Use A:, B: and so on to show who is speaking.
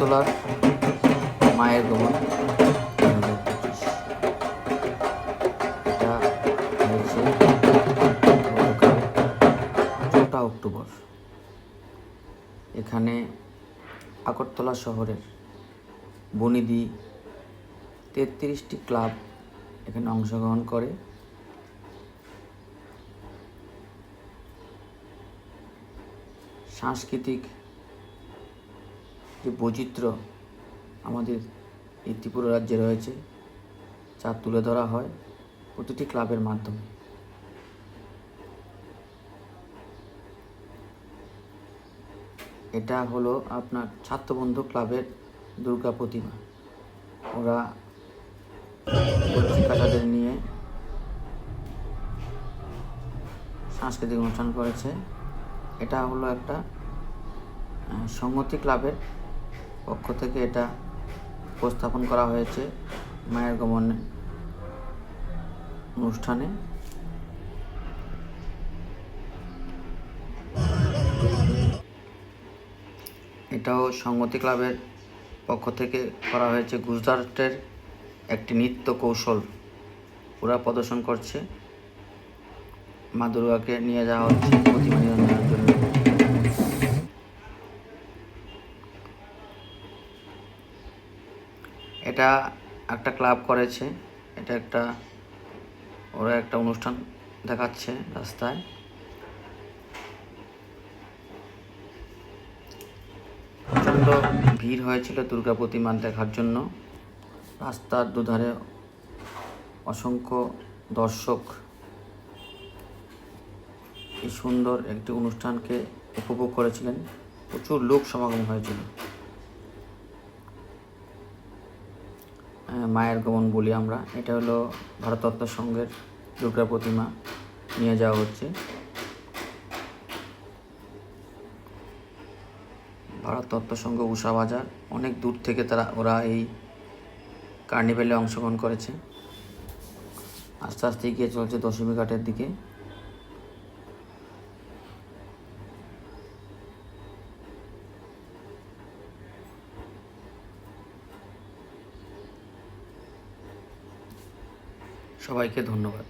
A: আগরতলার মায়ের হয়েছে চৌঠা অক্টোবর। এখানে আগরতলা শহরের বনিদি তেত্রিশটি ক্লাব এখানে অংশগ্রহণ করে। সাংস্কৃতিক যে বৈচিত্র্য আমাদের এই ত্রিপুরা রাজ্যে রয়েছে, যা তুলে ধরা হয় প্রতিটি ক্লাবের মাধ্যমে। এটা হলো আপনার ছাত্রবন্ধু ক্লাবের দুর্গা প্রতিমা। ওরা পত্রিকাটাদের নিয়ে সাংস্কৃতিক অনুষ্ঠান করেছে। এটা হলো একটা সংহতি ক্লাবের পক্ষ থেকে এটা উপস্থাপন করা হয়েছে মায়ের গমন অনুষ্ঠানে। এটাও সংগতি ক্লাবের পক্ষ থেকে করা হয়েছে। গুজরাটের একটি নৃত্য কৌশল ওরা প্রদর্শন করছে। মা দুর্গাকে নিয়ে যাওয়া হচ্ছে প্রতিমা এটা একটা ক্লাব করেছে, এটা একটা, ওরা একটা অনুষ্ঠান দেখাচ্ছে রাস্তায়। প্রচণ্ড ভিড় হয়েছিল দুর্গা প্রতিমা দেখার জন্য। রাস্তার দুধারে অসংখ্য দর্শক। এই সুন্দর একটি অনুষ্ঠানকে উপভোগ করেছিলেন। প্রচুর লোক সমাগম হয়েছিল। মায়ের গমন বলি আমরা, এটা হলো ভারতত্ত্ব সংঘের দুর্গা প্রতিমা নিয়ে যাওয়া হচ্ছে। ভারতত্ত্ব সংঘ উষা বাজার, অনেক দূর থেকে তারা, ওরা এই কার্নিভেলে অংশগ্রহণ করেছে। আস্তে আস্তে গিয়ে চলছে দশমী ঘাটের দিকে। সবাইকে ধন্যবাদ।